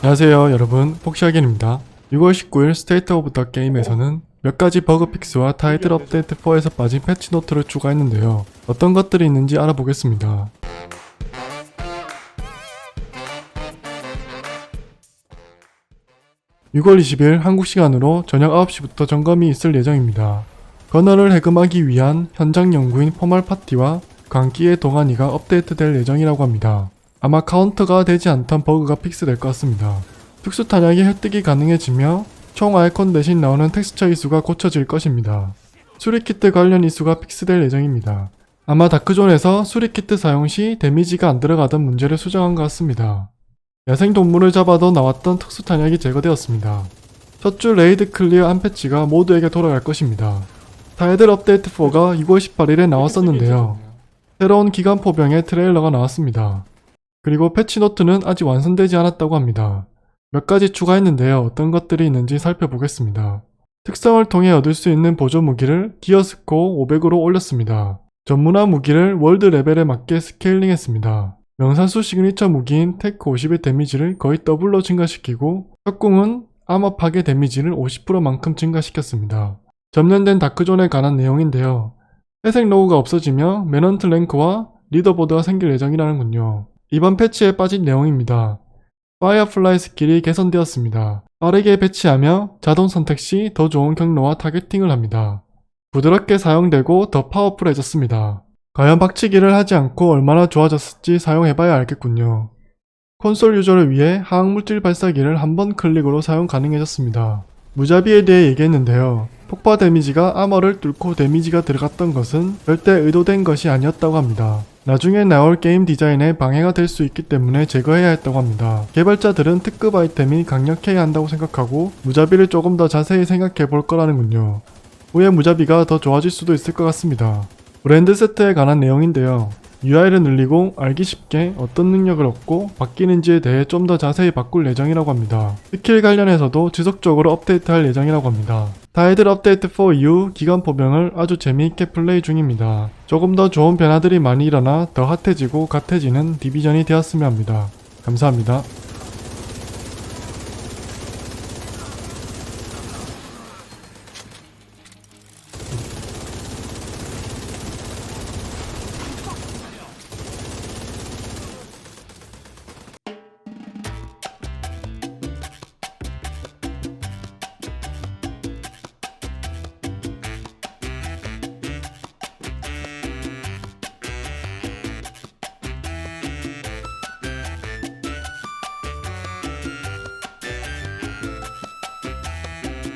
안녕하세요 여러분. 폭시아겐입니다. 6월 19일 스테이트 오브 더 게임에서는 몇 가지 버그 픽스와 타이틀 업데이트 4에서 빠진 패치 노트를 추가했는데요. 어떤 것들이 있는지 알아보겠습니다. (6월 20일) 한국 시간으로 저녁 (9시부터) 점검이 있을 예정입니다. 건너를 해금하기 위한 현장 연구인 포말 파티와 광기의 동안이가 업데이트될 예정이라고 합니다 아마 카운터가 되지 않던 버그가 픽스될 것 같습니다. 특수 탄약이 획득이 가능해지며 총 아이콘 대신 나오는 텍스처 이수가 고쳐질 것입니다. 수리키트 관련 이수가 픽스될 예정입니다. 아마 다크존에서 수리키트 사용 시 데미지가 안 들어가던 문제를 수정한 것 같습니다. 야생 동물을 잡아도 나왔던 특수 탄약이 제거되었습니다. 첫 주 레이드 클리어 한 패치가 모두에게 돌아갈 것입니다. 타이들 업데이트 4가 6월 18일에 나왔었는데요. 새로운 기관 포병의 트레일러가 나왔습니다. 그리고 패치노트는 아직 완성되지 않았다고 합니다. 몇 가지 추가했는데요. 어떤 것들이 있는지 살펴보겠습니다. 특성을 통해 얻을 수 있는 보조 무기를 기어스코 500으로 올렸습니다. 전문화 무기를 월드 레벨에 맞게 스케일링 했습니다. 명산수 시그니처 무기인 테크 50의 데미지를 거의 더블로 증가시키고 아머 파괴 데미지를 50%만큼 증가시켰습니다. 점령된 다크존에 관한 내용인데요. 회색 로고가 없어지며 매넌트 랭크와 리더보드가 생길 예정이라는군요. 이번 패치에 빠진 내용입니다. 파이어플라이 스킬이 개선되었습니다. 빠르게 배치하며 자동 선택 시 더 좋은 경로와 타겟팅을 합니다. 부드럽게 사용되고 더 파워풀해졌습니다. 과연 박치기를 하지 않고 얼마나 좋아졌을지 사용해봐야 알겠군요. 콘솔 유저를 위해 화학물질 발사기를 한 번 클릭으로 사용 가능해졌습니다. 무자비에 대해 얘기했는데요. 폭파 데미지가 아머를 뚫고 데미지가 들어갔던 것은 절대 의도된 것이 아니었다고 합니다. 나중에 나올 게임 디자인에 방해가 될 수 있기 때문에 제거해야 했다고 합니다. 개발자들은 특급 아이템이 강력해야 한다고 생각하고 무자비를 조금 더 자세히 생각해 볼 거라는군요. 후에 무자비가 더 좋아질 수도 있을 것 같습니다. 브랜드 세트에 관한 내용인데요. UI를 늘리고 알기 쉽게 어떤 능력을 얻고 바뀌는지에 대해 좀 더 자세히 바꿀 예정이라고 합니다. 스킬 관련해서도 지속적으로 업데이트할 예정이라고 합니다. 타이들 업데이트 4 이후 기간 포병을 아주 재미있게 플레이 중입니다. 조금 더 좋은 변화들이 많이 일어나 더 핫해지고 갓해지는 디비전이 되었으면 합니다. 감사합니다.